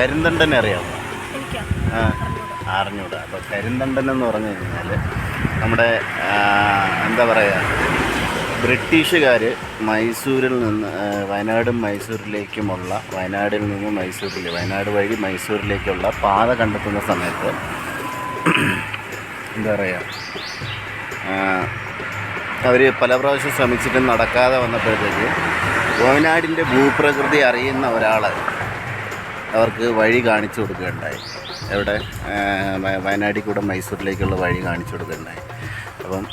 കരിന്തണ്ടനെ അറിയാമോ ആ അറിഞ്ഞൂടാ. അപ്പോൾ കരിന്തണ്ടൻ എന്ന് പറഞ്ഞു കഴിഞ്ഞാൽ നമ്മുടെ എന്താ പറയുക ബ്രിട്ടീഷുകാർ മൈസൂരിൽ നിന്ന് വയനാടും മൈസൂരിലേക്കുമുള്ള വയനാടിൽ നിന്ന് മൈസൂരിൽ വയനാട് വഴി മൈസൂരിലേക്കുള്ള പാത കണ്ടെത്തുന്ന സമയത്ത് എന്താ പറയുക അവർ പല പ്രാവശ്യം ശ്രമിച്ചിട്ടും നടക്കാതെ വന്നപ്പോഴത്തേക്ക് വയനാടിന്റെ ഭൂപ്രകൃതി അറിയുന്ന ഒരാൾ അവർക്ക് വഴി കാണിച്ചു കൊടുക്കുകയുണ്ടായി. എവിടെ? വയനാട്ടിൽ കൂടെ മൈസൂരിലേക്കുള്ള വഴി കാണിച്ചു കൊടുക്കുകയുണ്ടായി. അപ്പം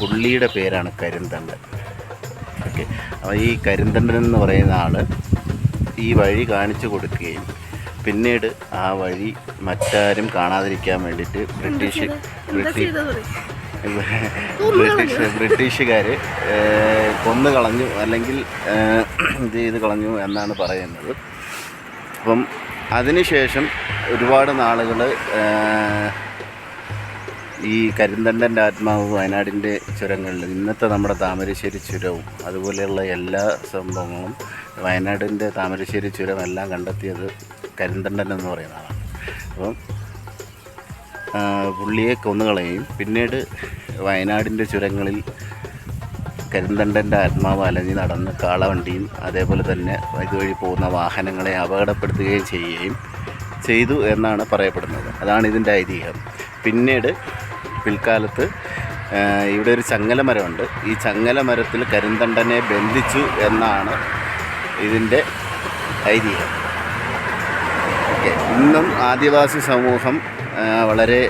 പുള്ളിയുടെ പേരാണ് കരിന്തണ്ടൻ. ഓക്കെ. അപ്പോൾ ഈ കരിന്തണ്ടൻ എന്ന് പറയുന്ന ആൾ ഈ വഴി കാണിച്ചു കൊടുക്കുകയും പിന്നീട് ആ വഴി മറ്റാരും കാണാതിരിക്കാൻ വേണ്ടിയിട്ട് ബ്രിട്ടീഷ് ബ്രിട്ടീഷ് ബ്രിട്ടീഷ് ബ്രിട്ടീഷുകാർ കൊന്നു കളഞ്ഞു അല്ലെങ്കിൽ ഇത് ചെയ്ത് കളഞ്ഞു എന്നാണ് പറയുന്നത്. അപ്പം അതിനുശേഷം ഒരുപാട് നാളുകൾ ഈ കരിന്തണ്ടന്റെ ആത്മാവ് വയനാടിന്റെ ചുരങ്ങളിൽ ഇന്നത്തെ നമ്മുടെ താമരശ്ശേരി ചുരവും അതുപോലെയുള്ള എല്ലാ സംഭവങ്ങളും വയനാടിന്റെ താമരശ്ശേരി ചുരം എല്ലാം കണ്ടെത്തിയത് കരിന്തണ്ടൻ എന്ന് പറയുന്ന ആളാണ്. അപ്പം പുള്ളിയെ കൊന്നുകളയും പിന്നീട് വയനാടിന്റെ ചുരങ്ങളിൽ കരിന്തണ്ടന്റെ ആത്മാവ് അലഞ്ഞ് നടന്ന് കാളവണ്ടിയും അതേപോലെ തന്നെ ഇതുവഴി പോകുന്ന വാഹനങ്ങളെ അപകടപ്പെടുത്തുകയും ചെയ്യുകയും ചെയ്തു എന്നാണ് പറയപ്പെടുന്നത്. അതാണ് ഇതിന്റെ ഐതിഹ്യം. പിന്നീട് പിൽക്കാലത്ത് ഇവിടെ ഒരു ചങ്ങല മരമുണ്ട് ഈ ചങ്ങല മരത്തിൽ കരിന്തണ്ടനെ ബന്ധിച്ചു എന്നാണ് ഇതിന്റെ ഐതിഹ്യം. ഓക്കെ. ഇന്നും ആദിവാസി സമൂഹം വളരെ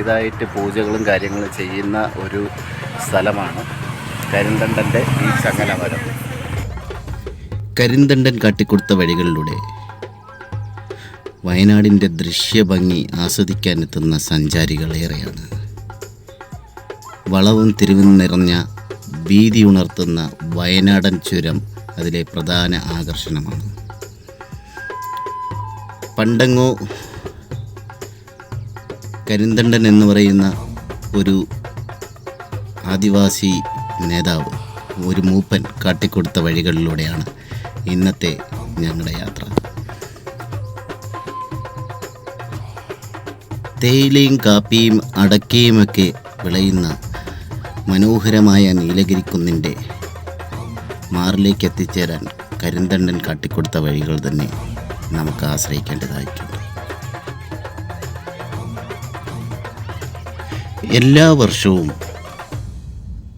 ഇതായിട്ട് പൂജകളും കാര്യങ്ങളും ചെയ്യുന്ന ഒരു സ്ഥലമാണ്. കരിന്തണ്ടന്റെ ഈ ചങ്ങലമരം കരിന്തണ്ടൻ കാട്ടിക്കൊടുത്ത വഴികളിലൂടെ വയനാടിന്റെ ദൃശ്യഭംഗി ആസ്വദിക്കാൻ ആസ്വദിക്കാനെത്തുന്ന സഞ്ചാരികളേറെയാണ് വളവും തിരിവും നിറഞ്ഞ ഭീതി ഉണർത്തുന്ന വയനാടൻ ചുരം അതിലെ പ്രധാന ആകർഷണമാണ്. പണ്ടങ്ങോ കരിന്തണ്ടൻ എന്ന് പറയുന്ന ഒരു ആദിവാസി നേതാവ് ഒരു മൂപ്പൻ കാട്ടിക്കൊടുത്ത വഴികളിലൂടെയാണ് ഇന്നത്തെ ഞങ്ങളുടെ യാത്ര. തേയിലയും കാപ്പിയും അടക്കയുമൊക്കെ വിളയുന്ന മനോഹരമായ നീലഗിരിക്കുന്നിന്റെ മാറിലേക്ക് എത്തിച്ചേരാൻ കരിന്തണ്ടൻ കാട്ടിക്കൊടുത്ത വഴികൾ തന്നെ നമുക്ക് ആശ്രയിക്കേണ്ടതായിട്ടുണ്ട്. എല്ലാ വർഷവും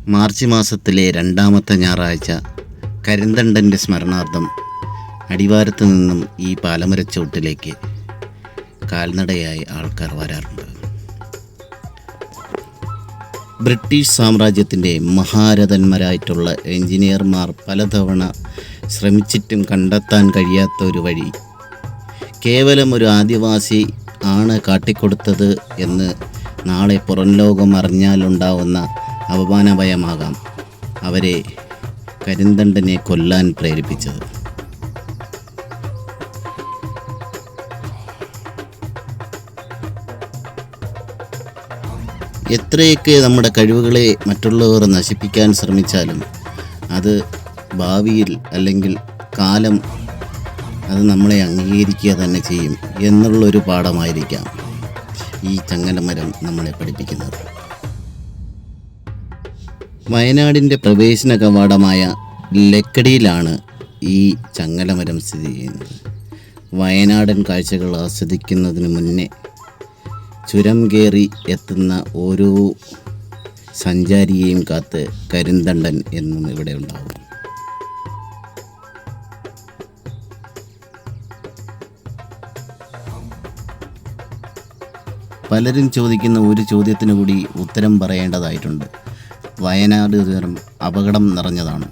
മാർച്ച് മാസത്തിലെ രണ്ടാമത്തെ ഞായറാഴ്ച കരിന്തണ്ടന്റെ സ്മരണാർത്ഥം അടിവാരത്ത് നിന്നും ഈ പാലമരച്ചോട്ടിലേക്ക് കാൽനടയായി ആൾക്കാർ വരാറുണ്ട്. ബ്രിട്ടീഷ് സാമ്രാജ്യത്തിന്റെ മഹാരഥന്മാരായിട്ടുള്ള എഞ്ചിനീയർമാർ പലതവണ ശ്രമിച്ചിട്ടും കണ്ടെത്താൻ കഴിയാത്ത ഒരു വഴി. കേവലം ഒരു ആദിവാസി ആണ് കാട്ടിക്കൊടുത്തത് എന്ന് നാളെ പുറം ലോകം അറിഞ്ഞാലുണ്ടാവുന്ന അപമാനഭയമാകാം അവരെ കരിന്തണ്ടനെ കൊല്ലാൻ പ്രേരിപ്പിച്ചത്. എത്രയൊക്കെ നമ്മുടെ കഴിവുകളെ മറ്റുള്ളവർ നശിപ്പിക്കാൻ ശ്രമിച്ചാലും അത് ഭാവിയിൽ അല്ലെങ്കിൽ കാലം അത് നമ്മളെ അംഗീകരിക്കുക തന്നെ ചെയ്യും എന്നുള്ളൊരു പാഠമായിരിക്കാം ഈ ചങ്ങലമരം നമ്മളെ പഠിപ്പിക്കുന്നത്. വയനാടിന്റെ പ്രവേശന കവാടമായ ലക്കടിയിലാണ് ഈ ചങ്ങലമരം സ്ഥിതി ചെയ്യുന്നത്. വയനാടൻ കാഴ്ചകൾ ആസ്വദിക്കുന്നതിന് മുന്നേ ചുരം കയറി എത്തുന്ന ഓരോ സഞ്ചാരിയെയും കാത്ത് കരിന്തണ്ടൻ എന്നും ഇവിടെ ഉണ്ടാവും. പലരും ചോദിക്കുന്ന ഒരു ചോദ്യത്തിന് കൂടി ഉത്തരം പറയേണ്ടതായിട്ടുണ്ട്. വയനാട് ചുരം അപകടം നിറഞ്ഞതാണ്.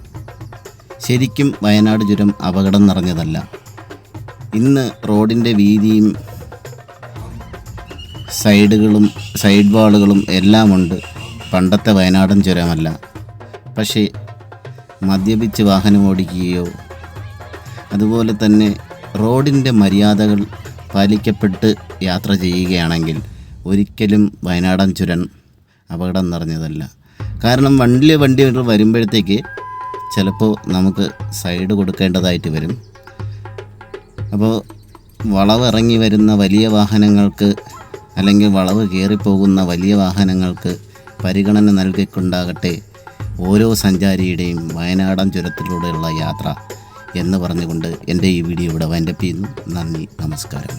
ശരിക്കും വയനാട് ചുരം അപകടം നിറഞ്ഞതല്ല. ഇന്ന് റോഡിന്റെ വീതിയും സൈഡുകളും സൈഡ് വാളുകളും എല്ലാമുണ്ട്. പണ്ടത്തെ വയനാടൻ ചുരമല്ല. പക്ഷേ മദ്യപിച്ച് വാഹനം ഓടിക്കുകയോ അതുപോലെ തന്നെ റോഡിന്റെ മര്യാദകൾ പാലിക്കപ്പെട്ട് യാത്ര ചെയ്യുകയാണെങ്കിൽ ഒരിക്കലും വയനാടൻ ചുരം അപകടം നിറഞ്ഞതല്ല. കാരണം വണ്ടിയിൽ വണ്ടി വരുമ്പോഴത്തേക്ക് ചിലപ്പോൾ നമുക്ക് സൈഡ് കൊടുക്കേണ്ടതായിട്ട് വരും. അപ്പോൾ വളവ് ഇറങ്ങി വരുന്ന വലിയ വാഹനങ്ങൾക്ക് അല്ലെങ്കിൽ വളവ് കയറിപ്പോകുന്ന വലിയ വാഹനങ്ങൾക്ക് പരിഗണന നൽകിക്കൊണ്ടാകട്ടെ ഓരോ സഞ്ചാരിയുടെയും വയനാടൻ ചുരത്തിലൂടെയുള്ള യാത്ര എന്ന് പറഞ്ഞുകൊണ്ട് എന്റെ ഈ വീഡിയോ ഇവിടെ വൈൻഡപ്പ് ചെയ്യുന്നു. നന്ദി നമസ്കാരം.